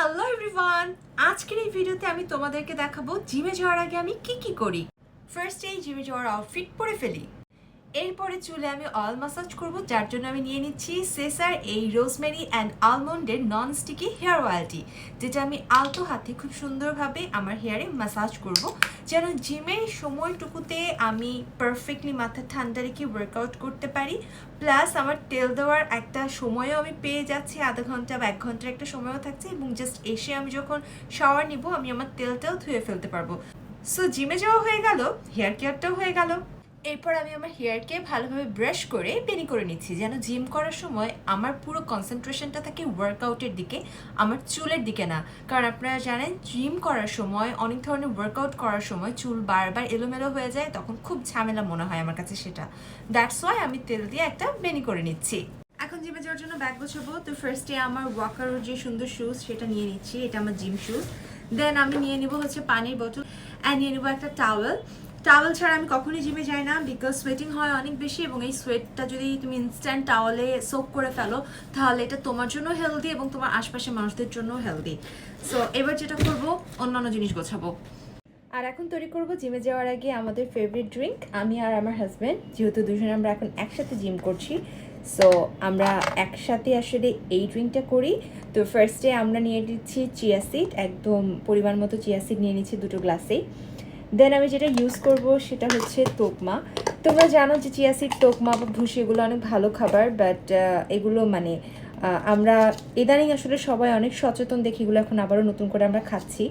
Hello everyone আজকের এই ভিডিওতে আমি তোমাদেরকে দেখাবো জিমে যাওয়ার আগে আমি কি কি করি। ফার্স্ট এই জিমে যাওয়ার আউটফিট পরে ফেলি। এরপরে চুলে আমি অয়েল ম্যাসাজ করব, যার জন্য আমি নিয়ে নিচ্ছি সেসার এই রোজমেরি অ্যান্ড আলমন্ডের নন স্টিকি হেয়ার অয়েলটি যেটা আমি আলতো হাতে খুব সুন্দরভাবে আমার হেয়ারে ম্যাসাজ করব। যেন জিমের সময়টুকুতে আমি পারফেক্টলি মাথা ঠান্ডা রেখে ওয়ার্কআউট করতে পারি প্লাস আমার তেল দেওয়ার একটা সময়ও আমি পেয়ে যাচ্ছি, আধা ঘণ্টা বা এক ঘণ্টার একটা সময়ও থাকছে এবং জাস্ট এসে আমি যখন শাওয়ার নিব, আমি আমার তেলটাও ধুয়ে ফেলতে পারব। সো জিমে যাওয়া হয়ে গেল হেয়ার কেয়ারটাও হয়ে গেল। এরপর আমি আমার হেয়ারকে ভালোভাবে ব্রাশ করে বেনি করে নিচ্ছি, যেন জিম করার সময় আমার পুরো কনসেন্ট্রেশনটা থাকে ওয়ার্কআউটের দিকে, আমার চুলের দিকে না। কারণ আপনারা জানেন জিম করার সময়, অনেক ধরনের ওয়ার্কআউট করার সময় চুল বারবার এলোমেলো হয়ে যায়, তখন খুব ঝামেলা মনে হয় আমার কাছে সেটা। দ্যাটস ওয়াই আমি তেল দিয়ে একটা বেনি করে নিচ্ছি। এখন জিমে যাওয়ার জন্য ব্যাগ গোছাবো। তো ফার্স্টে আমার ওয়াকার যে সুন্দর শুজ সেটা নিয়ে নিচ্ছি, এটা আমার জিম শুজ দেন আমি নিয়ে নিব হচ্ছে পানির বোতল অ্যান্ড নিয়ে নিব একটা টাওয়েল টাওয়েল ছাড়া আমি কখনোই জিমে যাই না বিকজ সোয়েটিং হয় অনেক বেশি এবং এই সোয়েটটা যদি তুমি ইনস্ট্যান্ট টাওয়ালে সোক করে ফেলো, তাহলে এটা তোমার জন্য হেলদি এবং তোমার আশপাশের মানুষদের জন্য হেলদি সো এবার যেটা করব, অন্যান্য জিনিস গোছাবো। আর এখন তৈরি করব জিমে যাওয়ার আগে আমাদের ফেভারিট ড্রিঙ্ক আমি আর আমার হাজব্যান্ড যেহেতু দুজনে আমরা এখন একসাথে জিম করছি সো আমরা একসাথে আসলে এই ড্রিঙ্কটা করি। তো ফার্স্টে আমরা নিয়ে নিচ্ছি চিয়া সিড একদম পরিমাণ মতো চিয়া সিড নিয়ে নিচ্ছি দুটো গ্লাসে দেন আমি যেটা ইউজ করব সেটা হচ্ছে তোকমা। তোমরা জানো যে চিয়া সিড তোকমা বা ভুসি এগুলো অনেক ভালো খাবার বাট এগুলো মানে আমরা ইদানিং আসলে সবাই অনেক সচেতন দেখি এগুলো এখন আবারও নতুন করে আমরা খাচ্ছি।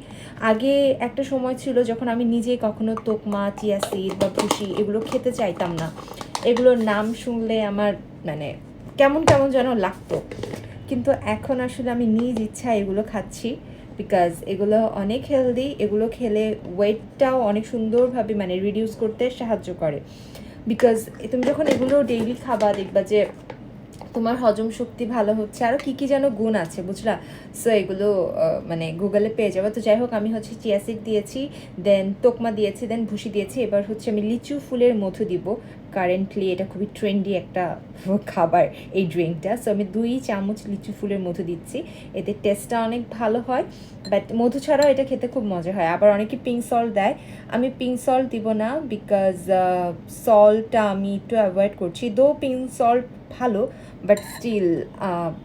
আগে একটা সময় ছিল যখন আমি নিজে কখনো তোকমা চিয়া সিড বা ভুসি এগুলো খেতে চাইতাম না। এগুলোর নাম শুনলে আমার মানে কেমন কেমন যেন লাগতো। কিন্তু এখন আসলে আমি নিজ ইচ্ছা এগুলো খাচ্ছি। বিকজ এগুলো অনেক হেলদি এগুলো খেলে ওয়েটটাও অনেক সুন্দরভাবে মানে রিডিউস করতে সাহায্য করে। বিকজ তুমি যখন এগুলো ডেইলি খাবা, দেখবা যে তোমার হজম শক্তি ভালো হচ্ছে আরও কী কী যেন গুণ আছে, বুঝলা? সো এগুলো মানে গুগলে পেয়ে যাবে। তো যাই হোক, আমি হচ্ছে চিয়াসিড দিয়েছি দেন তোকমা দিয়েছি দেন ভুসি দিয়েছি, এবার হচ্ছে আমি লিচু ফুলের মধু দিব। কারেন্টলি এটা খুবই ট্রেন্ডি একটা খাবার এই ড্রিঙ্কটা সো আমি দুই চামচ লিচু ফুলের মধু দিচ্ছি, এতে টেস্টটা অনেক ভালো হয় বাট মধু ছাড়াও এটা খেতে খুব মজা হয়। আবার অনেকে পিঙ্ক সল্ট দেয়, আমি পিঙ্ক সল্ট দিব না বিকজ সল্টটা আমি একটু অ্যাভয়েড করছি। দো পিঙ্ক সল্ট ভালো বাট স্টিল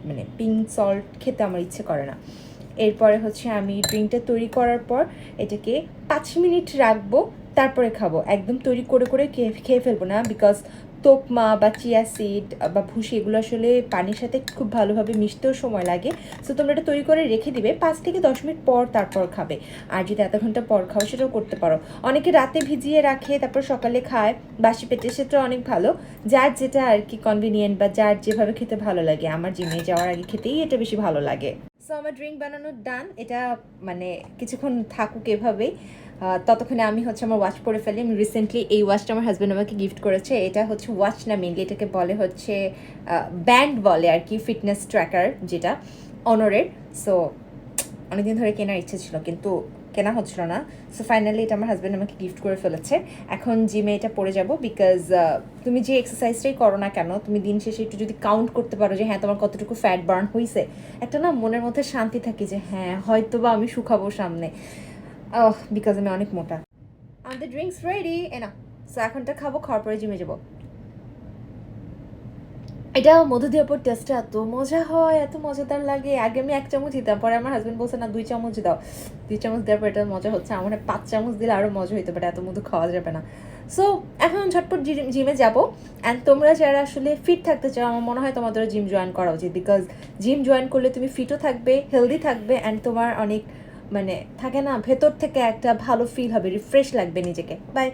মানে পিঙ্ক সল্ট খেতে আমার ইচ্ছে করে না। এরপরে হচ্ছে আমি ড্রিঙ্কটা তৈরি করার পর এটাকে পাঁচ মিনিট রাখব। তারপরে খাব। একদম তৈরি করে করে খেয়ে ফেলব না বিকজ তোকমা বা চিয়া সিড বা ভুসি এগুলো আসলে পানির সাথে খুব ভালোভাবে মিশতেও সময় লাগে। সো তোমরা এটা তৈরি করে রেখে দিবে, পাঁচ থেকে দশ মিনিট পর তারপর খাবে। আর যদি আধা ঘণ্টা পর খাও সেটাও করতে পারো। অনেকে রাতে ভিজিয়ে রাখে, তারপর সকালে খায়। বাসি পেটে সেটা অনেক ভালো। যার যেটা আর কি কনভিনিয়েন্ট বা যার যেভাবে খেতে ভালো লাগে। আমার জিমে যাওয়ার আগে খেতেই এটা বেশি ভালো লাগে। সো আমার ড্রিঙ্ক বানানোর ডান এটা মানে কিছুক্ষণ থাকুক এভাবেই। ততক্ষণে আমি হচ্ছে আমার ওয়াচ পরে ফেলি। আমি রিসেন্টলি এই ওয়াচটা আমার হাজব্যান্ড আমাকে গিফট করেছে। এটা হচ্ছে ওয়াচ না মেনলি এটাকে বলে হচ্ছে ব্যান্ড বলে আর কি ফিটনেস ট্র্যাকার যেটা অনরের সো অনেকদিন ধরে কেনার ইচ্ছে ছিল, কিন্তু কেনা হচ্ছিল না। সো ফাইনালি এটা আমার হাজব্যান্ড আমাকে গিফট করে ফেলেছে। এখন জিমে এটা পরে যাব বিকজ তুমি যে এক্সারসাইজটাই করো না কেন, তুমি দিন শেষে একটু যদি কাউন্ট করতে পারো যে হ্যাঁ তোমার কতটুকু ফ্যাট বার্ন হয়েছে একটা না মনের মধ্যে শান্তি থাকে যে হ্যাঁ হয়তো বা আমি শুকাবো সামনে। বিকজ আমি অনেক মোটা। আমাদের ড্রিঙ্কস রেডি এনা সো এখনটা খাব, খাওয়ার পরে জিমে যাব। এটা মধু দিয়ে পর টেস্টটা এত মজা হয়, এত মজাদার লাগে। আগে আমি এক চামচ দিতাম, পরে আমার হাজবেন্ড বলছে, না, দুই চামচ দাও। দুই চামচ দেওয়ার পর এটা মজা হচ্ছে। আমার পাঁচ চামচ দিলে আরও মজা হইতে পারে এত মধু খাওয়া যাবে না। সো এখন ঝটপট জিমে যাব। অ্যান্ড তোমরা যারা আসলে ফিট থাকতে চাও, আমার মনে হয় তোমাদের জিম জয়েন করা উচিত। বিকজ জিম জয়েন করলে তুমি ফিটও থাকবে হেলদি থাকবে অ্যান্ড তোমার অনেক মানে থাকে না ভেতর থেকে একটা ভালো ফিল হবে রিফ্রেশ লাগবে নিজেকে। বাই